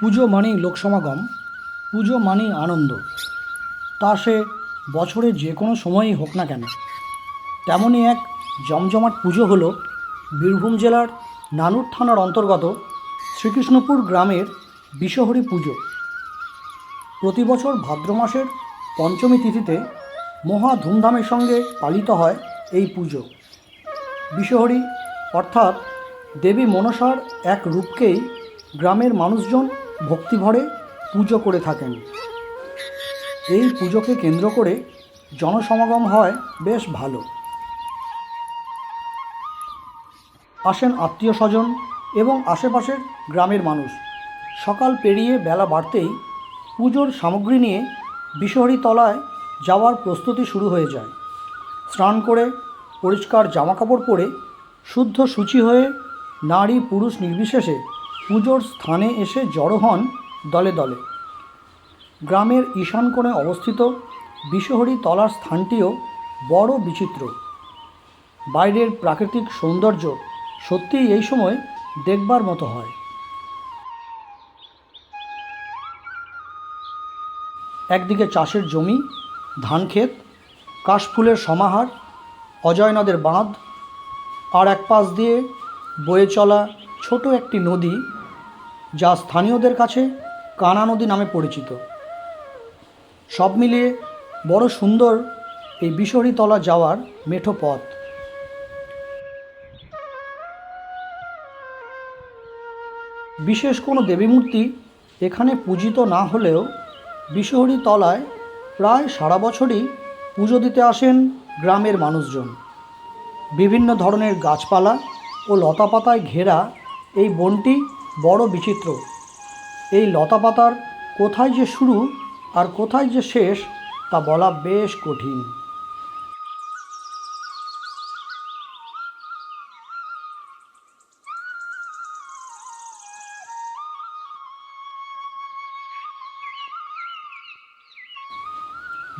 পুজো মানেই লোকসমাগম, পুজো মানেই আনন্দ। তা সে বছরের যে কোনো সময়ই হোক না কেন। তেমনই এক জমজমাট পুজো হলো বীরভূম জেলার নানুর থানার অন্তর্গত শ্রীকৃষ্ণপুর গ্রামের বিশহরী পুজো। প্রতি বছর ভাদ্র মাসের পঞ্চমী তিথিতে মহা ধুমধামের সঙ্গে পালিত হয় এই পুজো। বিশহরী অর্থাৎ দেবী মনসার এক রূপকেই গ্রামের মানুষজন ভক্তিভরে পুজো করে থাকেন। এই পুজোকে কেন্দ্র করে জনসমাগম হয় বেশ ভালো। আসেন আত্মীয় স্বজন এবং আশেপাশের গ্রামের মানুষ। সকাল পেরিয়ে বেলা বাড়তেই পুজোর সামগ্রী নিয়ে বিশহরী তলায় যাওয়ার প্রস্তুতি শুরু হয়ে যায়। স্নান করে পরিষ্কার জামাকাপড় পরে শুদ্ধ সূচি হয়ে নারী পুরুষ নির্বিশেষে পুজোর স্থানে এসে জড়ো হন দলে দলে। গ্রামের ঈশান কোণে অবস্থিত বিশহরী তলার স্থানটিও বড় বিচিত্র। বাইরের প্রাকৃতিক সৌন্দর্য সত্যিই এই সময় দেখবার মতো হয়। একদিকে চাষের জমি, ধান ক্ষেত, কাশফুলের সমাহার, অজয় নদের বাঁধ, আর এক পাশ দিয়ে বয়ে চলা ছোট একটি নদী যা স্থানীয়দের কাছে কানা নদী নামে পরিচিত। সব মিলিয়ে বড় সুন্দর এই বিশহরীতলা যাওয়ার মেঠো পথ। বিশেষ কোনো দেবীমূর্তি এখানে পূজিত না হলেও বিশহরী তলায় প্রায় সারা বছরই পুজো দিতে আসেন গ্রামের মানুষজন। বিভিন্ন ধরনের গাছপালা ও লতাপাতায় ঘেরা এই বনটি বড় বিচিত্র। এই লতাপাতার কোথায় যে শুরু আর কোথায় যে শেষ, তা বলা বেশ কঠিন।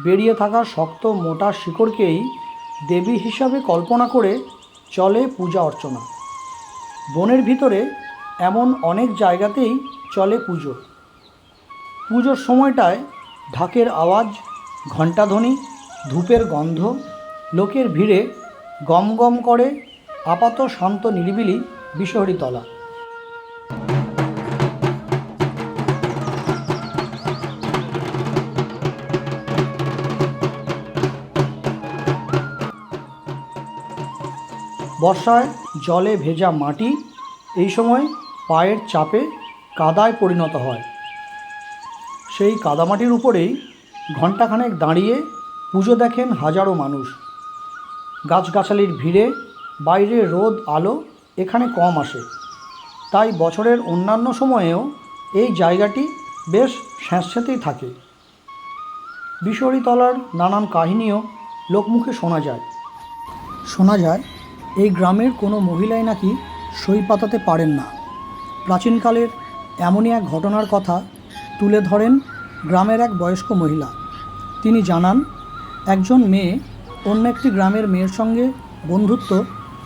বেরিয়ে থাকা শক্ত মোটা শিকড়কেই দেবী হিসাবে কল্পনা করে চলে পূজা অর্চনা। বনের ভিতরে এমন অনেক জায়গাতেই চলে পুজো। পুজোর সময়টায় ঢাকের আওয়াজ, ঘণ্টাধ্বনি, ধূপের গন্ধ, লোকের ভিড়ে গম গম করে আপাত শান্ত নিরিবিলি বিশহরীতলা। বর্ষায় জলে ভেজা মাটি, এই সময় পায়ের চাপে কাদায় পরিণত হয়। সেই কাদামাটির উপরেই ঘণ্টাখানেক দাঁড়িয়ে পুজো দেখেন হাজারো মানুষ। গাছগাছালির ভিড়ে বাইরে রোদ, আলো এখানে কম আসে। তাই বছরের অন্যান্য সময়েও এই জায়গাটি বেশ স্যাঁতস্যাঁতেই থাকে। বিশহরীতলার নানান কাহিনীও লোকমুখে শোনা যায়। শোনা যায়, এই গ্রামের কোনো মহিলাই নাকি সই পাতাতে পারেন না। প্রাচীনকালের এমনই এক ঘটনার কথা তুলে ধরেন গ্রামের এক বয়স্ক মহিলা। তিনি জানান, একজন মেয়ে অন্য একটি গ্রামের মেয়ের সঙ্গে বন্ধুত্ব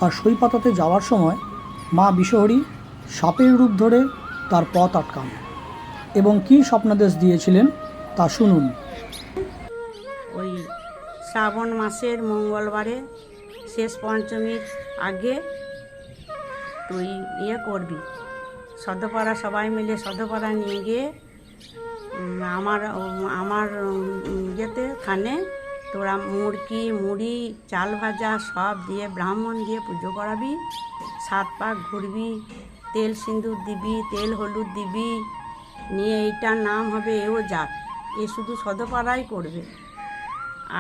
আর সই পাতাতে যাওয়ার সময় মা বিশহরী সাপের রূপ ধরে তার পথ আটকান এবং কী স্বপ্নাদেশ দিয়েছিলেন তা শুনুন। ওই শ্রাবণ মাসের মঙ্গলবারে শেষ পঞ্চমীর আগে তুই ইয়ে করবি। সদ্যপাড়া সবাই মিলে সদ্যপাড়া নিয়ে গিয়ে আমার আমার ইয়েতে খানে তোরা মুরগি মুড়ি, চাল ভাজা সব দিয়ে ব্রাহ্মণ দিয়ে পুজো করাবি। সাত পাক ঘুরবি, তেল সিঁদুর দিবি, তেল হলুদ দিবি, নিয়ে এইটার নাম হবে এও জাত। এ শুধু সদপাড়াই করবে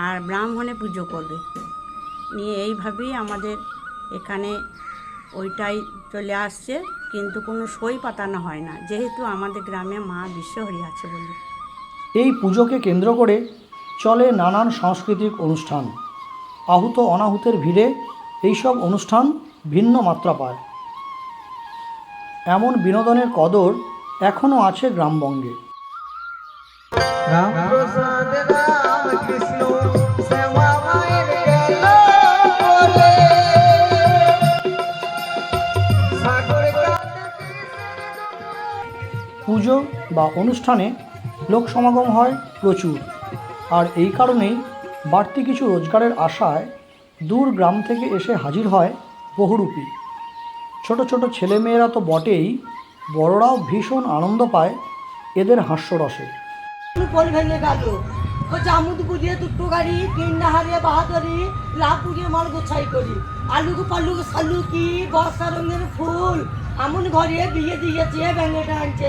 আর ব্রাহ্মণে পুজো করবে। নিয়ে এইভাবেই আমাদের এখানে ওইটাই চলে আসছে কিন্তু কোনো সই পাতানো হয় না। যেহেতু আমাদের গ্রামে মা বিশ্বহরি আছে বলে। এই পুজোকে কেন্দ্র করে চলে নানান সাংস্কৃতিক অনুষ্ঠান। আহুত অনাহুতের ভিড়ে এইসব অনুষ্ঠান ভিন্ন মাত্রা পায়। এমন বিনোদনের কদর এখনও আছে গ্রামবঙ্গে। রাম পুজো বা অনুষ্ঠানে লোক সমাগম হয় প্রচুর। আর এই কারণেই বাড়তি কিছু রোজগারের আশায় দূর গ্রাম থেকে এসে হাজির হয় বহুরূপী। ছোট ছোট ছেলেমেয়েরা তো বটেই, বড়রাও ভীষণ আনন্দ পায় এদের হাস্যরসে। দুটো গাড়ি হারিয়ে পুড়িয়ে করি। সালুকি ফুল, আমন ঘরে বিয়ে দিয়েছে, ব্যাঙেটা আনছে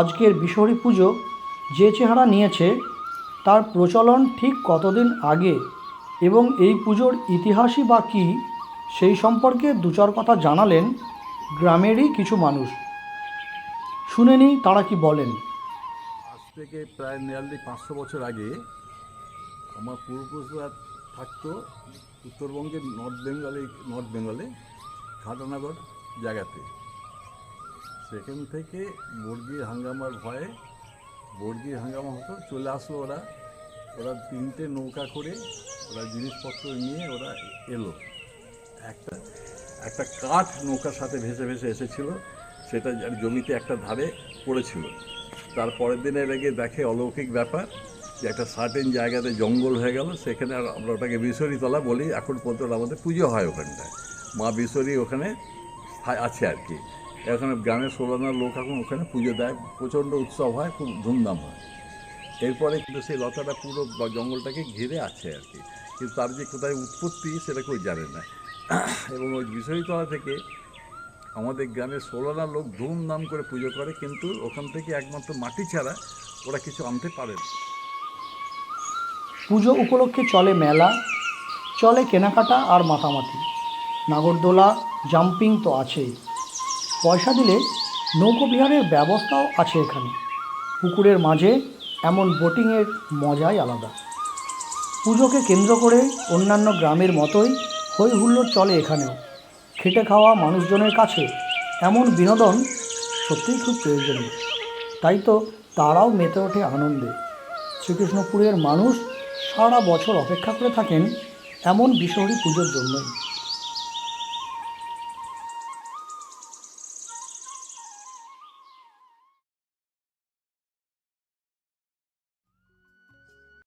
আজকের বিশহরী পুজো যে চেহারা নিয়েছে, তার প্রচলন ঠিক কতদিন আগে এবং এই পুজোর ইতিহাসই বা কী, সেই সম্পর্কে দু চার কথা জানালেন গ্রামেরই কিছু মানুষ। শুনে নিই তারা কি বলেন। আজ থেকে প্রায় নিয়ারলি পাঁচশো বছর আগে আমার পূর্বপুরুষরা থাকতো উত্তরবঙ্গের নর্থ বেঙ্গলে নর্থ বেঙ্গলে খাটানগর জায়গাতে। সেখান থেকে বর্গির হাঙ্গামার ভয়ে বর্গির হাঙ্গামা হতো, চলে আসলো ওরা। ওরা তিনটে নৌকা করে ওরা জিনিসপত্র নিয়ে ওরা এলো। একটা একটা কাঠ নৌকার সাথে ভেসে ভেসে এসেছিল, সেটা জমিতে একটা ধারে পড়েছিল। তার পরের দিনে লেগে দেখে অলৌকিক ব্যাপার যে একটা সার্টেন জায়গাতে জঙ্গল হয়ে গেল, সেখানে আর আমরা ওটাকে বিশ্বরীতলা বলি। এখন পর্যন্ত আমাদের পুজো হয় ওখানটায়। মা বিশ্বরী ওখানে আছে আর কি। এখানে গ্রামের ষোলানার লোক এখন ওখানে পুজো দেয়, প্রচণ্ড উৎসব হয়, খুব ধুমধাম হয়। এরপরে কিন্তু সেই লতাটা পুরো জঙ্গলটাকে ঘিরে আছে আর কি। কিন্তু তার যে কোথায় উৎপত্তি সেটা কেউ জানে না। এবং ওই বিষয়তলা থেকে আমাদের গ্রামের ষোলোনা লোক ধুমধাম করে পুজো করে, কিন্তু ওখান থেকে একমাত্র মাটি ছাড়া ওরা কিছু আনতে পারে না। পুজো উপলক্ষে চলে মেলা, চলে কেনাকাটা আর মাতামাতি। নাগরদোলা, জাম্পিং তো আছেই। পয়সা দিলে নৌকো বিহারের ব্যবস্থাও আছে এখানে। পুকুরের মাঝে এমন বোটিংয়ের মজাই আলাদা। পুজোকে কেন্দ্র করে অন্যান্য গ্রামের মতোই হই হুল্লোড় চলে এখানেও। খেটে খাওয়া মানুষজনের কাছে এমন বিনোদন সত্যিই খুব প্রয়োজনীয়। তাই তো তারাও মেতে ওঠে আনন্দে। শ্রীকৃষ্ণপুরের মানুষ সারা বছর অপেক্ষা করে থাকেন এমন বিশহরী পুজোর জন্যই।